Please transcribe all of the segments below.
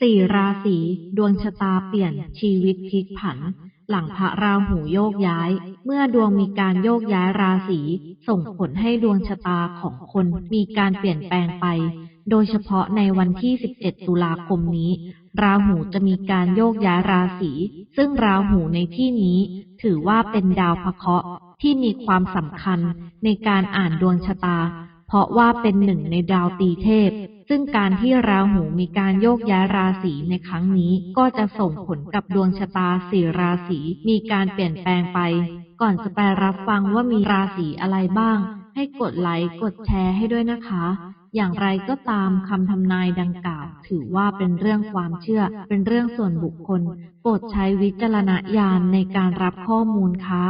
สี่ราศีดวงชะตาเปลี่ยนชีวิตพลิกผัน หลังพระราหูโยกย้าย เมื่อดวงมีการโยกย้ายราศีส่งผลให้ดวงชะตาของคนมีการเปลี่ยนแปลงไป โดยเฉพาะในวันที่ 17 ตุลาคมนี้ ราหูจะมีการโยกย้ายราศีซึ่งราหูในที่นี้ ถือว่าเป็นดาวพระเคราะห์ที่มีความสำคัญในการอ่านดวงชะตา เพราะว่าเป็นหนึ่งในดาวตีเทพ ซึ่งการที่ราหูมีการโยกย้ายราศีในครั้งนี้ ก็จะส่งผลกับดวงชะตาสี่ราศีมีการเปลี่ยนแปลงไป ก่อนจะไปรับฟังว่ามีราศีอะไรบ้าง ให้กดไลค์กดแชร์ให้ด้วยนะคะ อย่างไรก็ตามคำทำนายดังกล่าว ถือว่าเป็นเรื่องความเชื่อ เป็นเรื่องส่วนบุคคล โปรดใช้วิจารณญาณในการรับข้อมูลค่ะ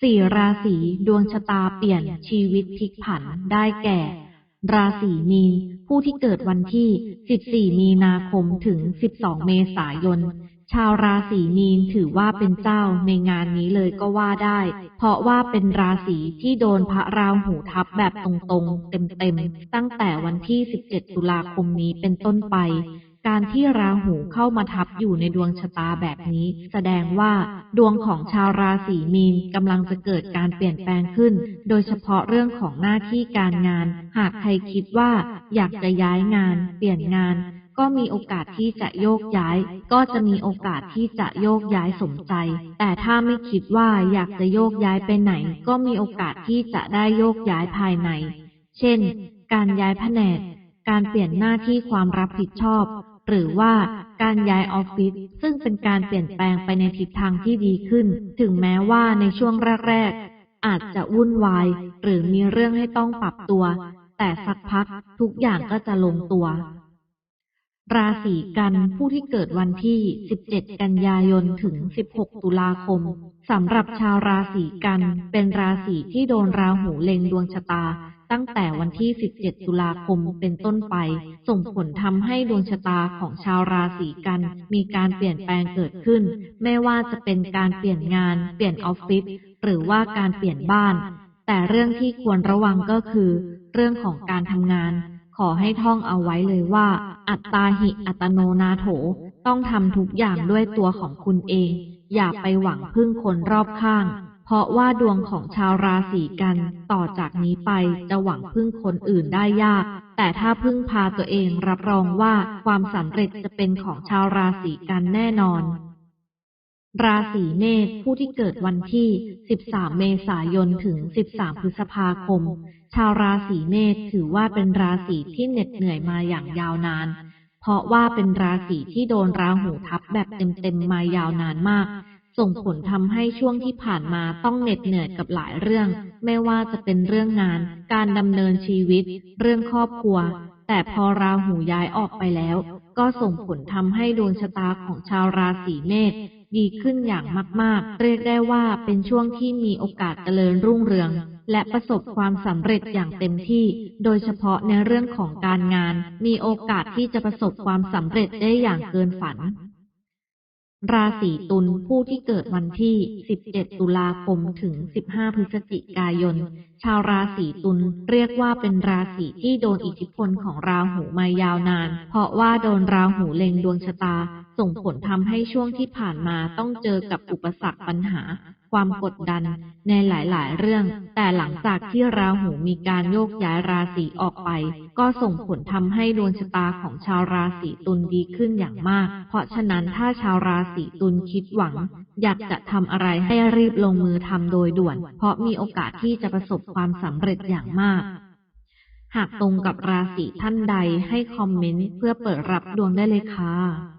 สี่ราศีดวงชะตาเปลี่ยนชีวิตพลิกผันได้แก่ ราศีมีนผู้ที่เกิดวันที่ 14 มีนาคมถึง 12 เมษายน ชาวราศีมีนถือว่าเป็นเจ้าในงานนี้เลยก็ว่าได้ เพราะว่าเป็นราศีที่โดนพระราหูทับแบบตรงๆ เต็มๆ ตั้งแต่วันที่ 17 ตุลาคมนี้เป็นต้นไป การที่ราหูเข้ามาทับอยู่ในดวงชะตาแบบนี้ แสดงว่าดวงของชาวราศีมีนกำลังจะเกิดการเปลี่ยนแปลงขึ้น โดยเฉพาะเรื่องของหน้าที่การงาน หากใครคิดว่าอยากจะย้ายงาน เปลี่ยนงานก็มีโอกาสที่จะโยกย้าย ก็จะมีโอกาสที่จะโยกย้ายสมใจ แต่ถ้าไม่คิดว่าอยากจะโยกย้ายไปไหน ก็มีโอกาสที่จะได้โยกย้ายภายใน เช่น การย้ายแผนก การเปลี่ยนหน้าที่ความรับผิดชอบ หรือว่าการย้ายออฟฟิศซึ่งเป็นการเปลี่ยนแปลงไปในทิศทางที่ดีขึ้น ถึงแม้ว่าในช่วงแรกๆอาจจะวุ่นวาย หรือมีเรื่องให้ต้องปรับตัว แต่สักพักทุกอย่างก็จะลงตัว ราศีกันผู้ที่เกิดวันที่ 17 กันยายนถึง 16 ตุลาคมสำหรับชาวราศีกันเป็นราศีที่โดนราหูเล็งดวงชะตา ตั้งแต่วันที่ 17 ตุลาคมเป็นต้นไป ส่งผลทำให้ดวงชะตาของชาวราศีกัน มีการเปลี่ยนแปลงเกิดขึ้น ไม่ว่าจะเป็นการเปลี่ยนงาน เปลี่ยนออฟฟิศหรือว่าการเปลี่ยนบ้าน แต่เรื่องที่ควรระวังก็คือ เรื่องของการทำงาน ขอให้ท่องเอาไว้เลยว่า อัตตาหิอัตโนนาโถ ต้องทำทุกอย่างด้วยตัวของคุณเอง อย่าไปหวังพึ่งคนรอบข้าง เพราะว่าดวงของชาวราศีกันต่อจากนี้ไปจะหวังพึ่งคนอื่นได้ยาก แต่ถ้าพึ่งพาตัวเองรับรองว่าความสำเร็จจะเป็นของชาวราศีกันแน่นอน ราศีเมษผู้ที่เกิดวันที่ 13 เมษายนถึง 13 พฤษภาคม ชาวราศีเมษถือว่าเป็นราศีที่เหน็ดเหนื่อยมาอย่างยาวนาน เพราะว่าเป็นราศีที่โดนราหูทับแบบเต็มๆมายาวนานมาก ส่งผลทำให้ช่วงที่ผ่านมาต้องเหน็ดเหนื่อยกับหลายเรื่อง ไม่ว่าจะเป็นเรื่องงาน การดำเนินชีวิต เรื่องครอบครัว แต่พอราหูย้ายออกไปแล้ว ก็ส่งผลทำให้ดวงชะตาของชาวราศีเมษดีขึ้นอย่างมาก ๆ เรียกได้ว่าเป็นช่วงที่มีโอกาสเจริญรุ่งเรือง และประสบความสำเร็จอย่างเต็มที่ โดยเฉพาะในเรื่องของการงาน มีโอกาสที่จะประสบความสำเร็จได้อย่างเกินฝัน ราศีตุลผู้ที่เกิดวันที่ 17 ตุลาคม ถึง 15 พฤศจิกายน ชาวราศีตุลเรียกว่าเป็นราศีที่โดนอิทธิพลของราหูมายาวนาน เพราะว่าโดนราหูเล็งดวงชะตา ส่งผลทำให้ช่วงที่ผ่านมาต้องเจอกับอุปสรรคปัญหา ความกดดันในหลาย ๆ เรื่อง แต่หลังจากที่ราหูมีการโยกย้ายราศีออกไป ก็ส่งผลทำให้ดวงชะตาของชาวราศีตุลดีขึ้นอย่างมาก เพราะฉะนั้นถ้าชาวราศีตุลคิดหวัง อยากจะทำอะไรให้รีบลงมือทำโดยด่วน เพราะมีโอกาสที่จะประสบความสำเร็จอย่างมากหากตรงกับราศีท่านใดให้คอมเมนต์เพื่อเปิดรับดวงได้เลยค่ะ